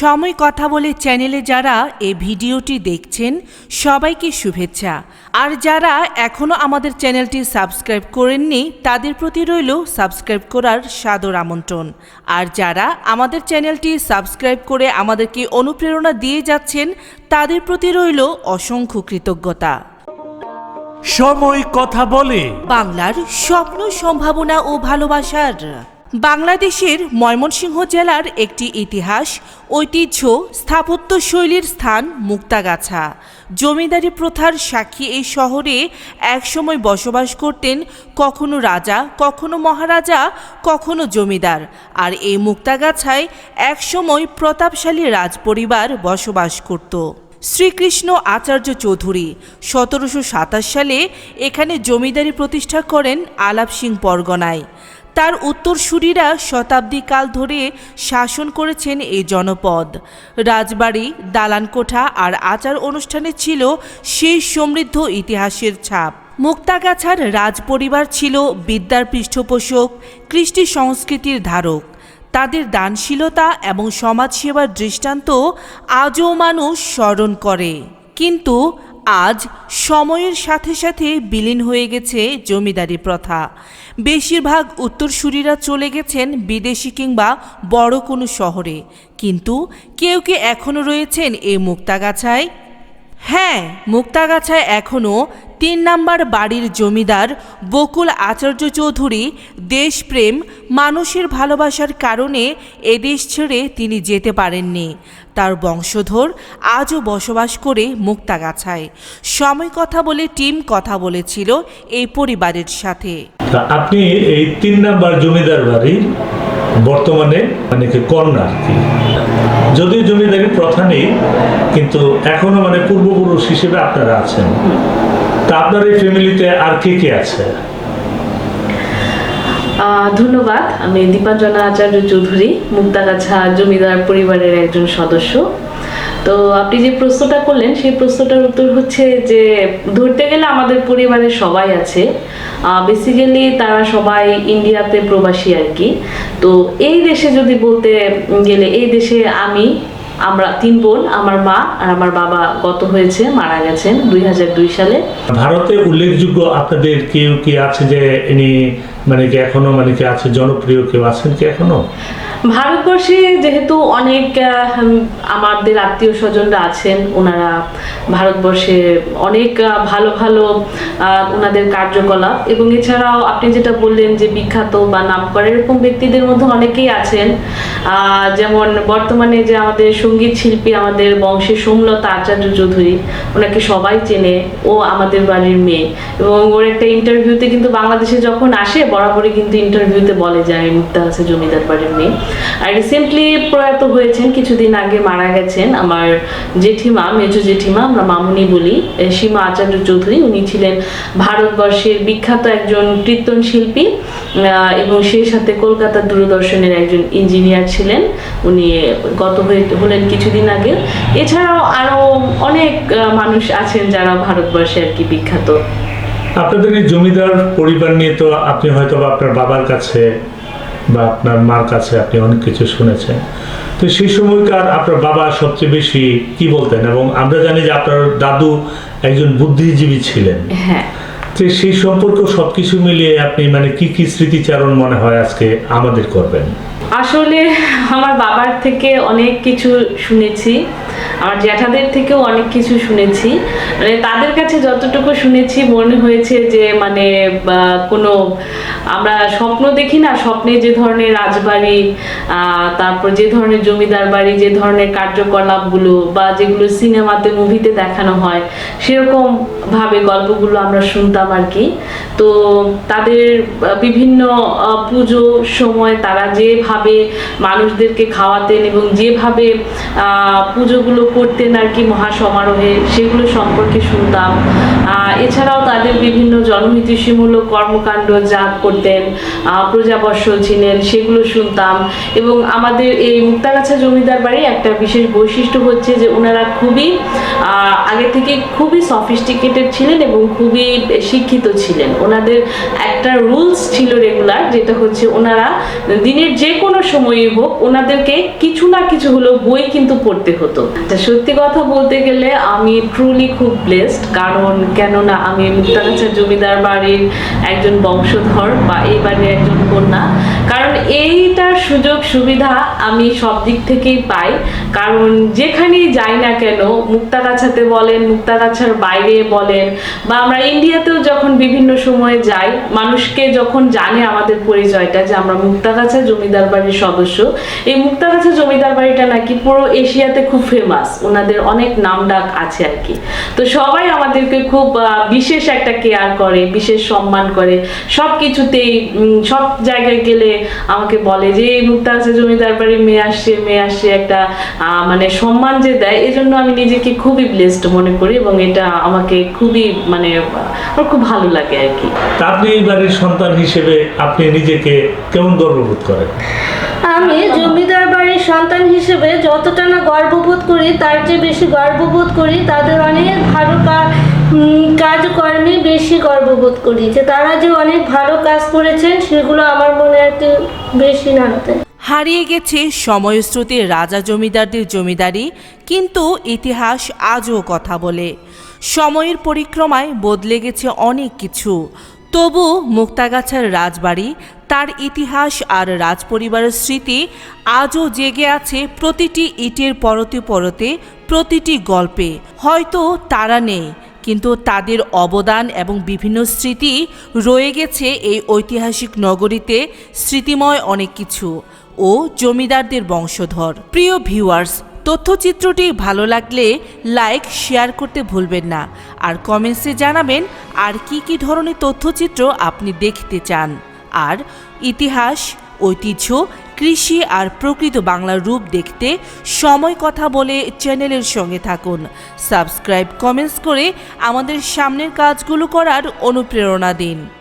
সময় কথা বলে চ্যানেলে যারা এই ভিডিওটি দেখছেন সবাইকে শুভেচ্ছা। আর যারা এখনও আমাদের চ্যানেলটি সাবস্ক্রাইব করেননি তাদের প্রতি রইল সাবস্ক্রাইব করার সাদর আমন্ত্রণ। আর যারা আমাদের চ্যানেলটি সাবস্ক্রাইব করে আমাদেরকে অনুপ্রেরণা দিয়ে যাচ্ছেন তাদের প্রতি রইল অসংখ্য কৃতজ্ঞতা। সময় কথা বলে। বাংলার স্বপ্ন সম্ভাবনা ও ভালোবাসার বাংলাদেশের ময়মনসিংহ জেলার একটি ইতিহাস, ঐতিহ্য স্থাপত্য শৈলীর স্থান মুক্তাগাছা। জমিদারি প্রথার সাক্ষী এই শহরে একসময় বসবাস করতেন কখনো রাজা, কখনো মহারাজা, কখনো জমিদার। আর এই মুক্তাগাছায় একসময় প্রতাপশালী রাজপরিবার বসবাস করত। শ্রীকৃষ্ণ আচার্য চৌধুরী সতেরোশো সাতাশ সালে এখানে জমিদারি প্রতিষ্ঠা করেন আলাপ সিং পরগনায়। তার উত্তরসূরিরা শতাব্দী কাল ধরে শাসন করেছেন এই জনপদ। রাজবাড়ি, দালানকোঠা আর আচার অনুষ্ঠানে ছিল সেই সমৃদ্ধ ইতিহাসের ছাপ। মুক্তাগাছার রাজপরিবার ছিল বিদ্যার পৃষ্ঠপোষক, কৃষ্টি সংস্কৃতির ধারক। তাদের দানশীলতা এবং সমাজসেবার দৃষ্টান্ত আজও মানুষ স্মরণ করে। কিন্তু আজ সময়ের সাথে সাথে বিলীন হয়ে গেছে জমিদারি প্রথা। বেশিরভাগ উত্তরসূরিরা চলে গেছেন বিদেশি কিংবা বড় কোনো শহরে। কিন্তু কেউ কে এখনও রয়েছেন এই মুক্তাগাছায়? হ্যাঁ মুক্তাগাছায় এখনও তিন নাম্বার বাড়ির জমিদার বকুল আচার্য চৌধুরী দেশপ্রেম মানুষের ভালোবাসার কারণে এদেশ ছেড়ে তিনি যেতে পারেননি। তার বংশধর আজও বসবাস করে মুক্তাগাছায়। সময় কথা বলে টিম কথা বলেছিল এই পরিবারের সাথে। আপনি এই তিন নাম্বার জমিদার বাড়ির বর্তমানে মানে কন্যা কি যদিও জমিদারি প্রথা নেই, কিন্তু এখনও মানে পূর্বপুরুষ হিসেবে আপনারা আছেন। আপনার এই ফ্যামিলিতে আর কে কে আছে? ধন্যবাদ। আমি দীপাঞ্জনা আচার্য চৌধুরী মুক্তাগাছা জমিদার পরিবারের একজন সদস্য। তো আপনি যে প্রশ্নটা করলেন, সেই প্রশ্নটার উত্তর হচ্ছে যে, ধরতে গেলে আমাদের পরিবারে সবাই আছে। বেসিক্যালি তারা সবাই ইন্ডিয়াতে প্রবাসী আর কি। তো এই দেশে যদি বলতে গেলে, এই দেশে আমি আমরা তিন বোন, আমার মা আর আমার বাবা গত হয়েছে, মারা গেছেন দুই হাজার দুই সালে। ভারতে উল্লেখযোগ্য আপনাদের কেউ কি আছে যে ইনি মানে কি এখনও মানে কি আছে, জনপ্রিয় কেউ আছেন কি এখনও? ভারতবর্ষে যেহেতু অনেক আমাদের আত্মীয় স্বজনরা আছেন, ওনারা ভারতবর্ষে অনেক ভালো ভালো ওনাদের কার্যকলাপ এবং এছাড়াও আপনি যেটা বললেন যে বিখ্যাত বা নামকরা এরকম ব্যক্তিদের মধ্যে অনেকেই আছেন। যেমন বর্তমানে যে আমাদের সংগীত শিল্পী আমাদের বংশের সোমলতা আচার্য চৌধুরী, ওনাকে সবাই চেনে, ও আমাদের বাড়ির মেয়ে এবং ওর একটা ইন্টারভিউতে কিন্তু বাংলাদেশে যখন আসে, বরাবরই কিন্তু ইন্টারভিউতে বলে যে, আমি মুক্তা আছে জমিদার বাড়ির মেয়ে। আর রিসেন্টলি প্রয়াত হয়েছেন, কিছুদিন আগে মারা গেছেন আমার জেঠিমা, মেজো জেঠিমা, আমরা মামুনি বলি সীমা আচার্য চৌধুরী। উনি ছিলেন ভারতবর্ষের বিখ্যাত একজন কীর্তন শিল্পী এবং সেই সাথে কলকাতা দূরদর্শনের একজন ইঞ্জিনিয়ার ছিলেন। উনি গত হলেন কিছুদিন আগে। এছাড়াও আরও অনেক মানুষ আছেন যারা ভারতবর্ষে আর কি বিখ্যাত। আপনাদের এই জমিদার পরিবার নিয়ে তো আপনি হয়তো আপনার বাবার কাছে বা আপনার মার কাছে আপনি অনেক কিছু শুনেছেন। তো সেই সময়কার আপনার বাবা সবচেয়ে বেশি কি বলতেন? এবং আমরা জানি যে আপনার দাদু একজন বুদ্ধিজীবী ছিলেন। হ্যাঁ। তো সেই সম্পর্ক সবকিছু মিলিয়ে আপনি মানে কি কি স্মৃতিচারণ মনে হয় আজকে আমাদের করবেন? আসলে আমার বাবার থেকে অনেক কিছু শুনেছি। আমার জ্যাঠাদের থেকেও অনেক কিছু শুনেছি। মানে তাদের কাছে যতটুকু শুনেছি মনে হয়েছে যে মানে কোনো আমরা স্বপ্ন দেখি না, স্বপ্নে যে ধরনের রাজবাড়ি তারপর যে ধরনের জমিদার বাড়ি, যে ধরনের কার্যকলাপগুলো বা যেগুলো সিনেমাতে, মুভিতে দেখানো হয়, সেরকম ভাবে গল্পগুলো আমরা শুনতাম আর কি। তো তাদের বিভিন্ন পুজো সময় তারা যেভাবে মানুষদেরকে খাওয়াতেন এবং যেভাবে পুজোগুলো করতেন আর কি মহাসমারোহে, সেগুলো সম্পর্কে শুনতাম। এছাড়াও তাদের বিভিন্ন জনহিতৈষীমূলক কর্মকাণ্ড যা করতেন আহ, প্রজাবর্ষল ছিলেন সেগুলো শুনতাম। এবং আমাদের এই মুক্তাগাছা জমিদার বাড়ি একটা বিশেষ বৈশিষ্ট্য হচ্ছে যে ওনারা খুবই আগে থেকে খুবই সফিস্টিকেটেড ছিলেন এবং খুবই শিক্ষিত ছিলেন। ওনাদের একটা রুলস ছিল রেগুলার যেটা হচ্ছে ওনারা দিনের যে কোনো সময়ই হোক ওনাদেরকে কিছু না কিছু হলেও বই কিন্তু পড়তে হতো। সত্যি কথা বলতে গেলে আমি ট্রুলি খুব ব্লেসড কারণ কেননা আমি মুক্তাগাছার জমিদার বাড়ির একজন বংশধর বা এই বাড়ির একজন কন্যা। কারণ এইটার সুযোগ সুবিধা আমি সব দিক থেকেই পাই। কারণ যেখানেই যাই না কেন মুক্তাগাছাতে বলেন, মুক্তাগাছার বাইরে বলেন, বা আমরা ইন্ডিয়াতেও যখন বিভিন্ন সময়ে যাই, মানুষকে যখন জানে আমাদের পরিচয়টা যে আমরা মুক্তাগাছা জমিদার বাড়ির সদস্য। এই মুক্তাগাছা জমিদার বাড়িটা নাকি পুরো এশিয়াতে খুব ফেমাস ওনাদের অনেক নাম ডাক আছে আর কি। তো সবাই আমাদেরকে খুব বিশেষ একটা কেয়ার করে বিশেষ সম্মান করে সব কিছুতেই সব জায়গায় গেলে আমাকে বলে যে এই মুক্তাগাছা জমিদার বাড়ির মেয়ে আসছে মেয়ে আসছে একটা আহ, মানে সম্মান যে দেয় এজন্য আমি নিজেকে খুবই ব্লেসড মনে করি এবং এটা আমাকে খুবই মানে আমার খুব ভালো লাগে আর কি। তা আপনি এই বাড়ির সন্তান হিসেবে আপনি নিজেকে কেমন গর্ববোধ করেন? আমি জমিদার বাড়ির সন্তান হিসেবে যতটা না গর্ববোধ করি তার চেয়ে বেশি গর্ববোধ করি তাদের অনেক ভালো কাজকর্মে বেশি গর্ববোধ করি যে তারা যে অনেক ভালো কাজ করেছেন, সেগুলো আমার মনে একটু বেশি নাড়াতে হারিয়ে গেছে সময়স্রোতে রাজা জমিদারদের জমিদারি, কিন্তু ইতিহাস আজও কথা বলে। সময়ের পরিক্রমায় বদলে গেছে অনেক কিছু। তবু মুক্তাগাছার রাজবাড়ি, তার ইতিহাস আর রাজপরিবারের স্মৃতি আজও জেগে আছে প্রতিটি ইটের পরতে পরতে, প্রতিটি গল্পে। হয়তো তারা নেই কিন্তু তাদের অবদান এবং বিভিন্ন স্মৃতি রয়ে গেছে এই ঐতিহাসিক নগরীতে স্মৃতিময় অনেক কিছু ও জমিদারদের বংশধর। প্রিয় ভিউয়ার্স, তথ্যচিত্রটি ভালো লাগলে লাইক, শেয়ার করতে ভুলবেন না। আর কমেন্টসে জানাবেন আর কি কি ধরনের তথ্যচিত্র আপনি দেখতে চান। আর ইতিহাস, ঐতিহ্য কৃষি আর প্রকৃত বাংলার রূপ দেখতে সময় কথা বলে চ্যানেলের সঙ্গে থাকুন। সাবস্ক্রাইব, কমেন্টস করে আমাদের সামনের কাজগুলো করার অনুপ্রেরণা দিন।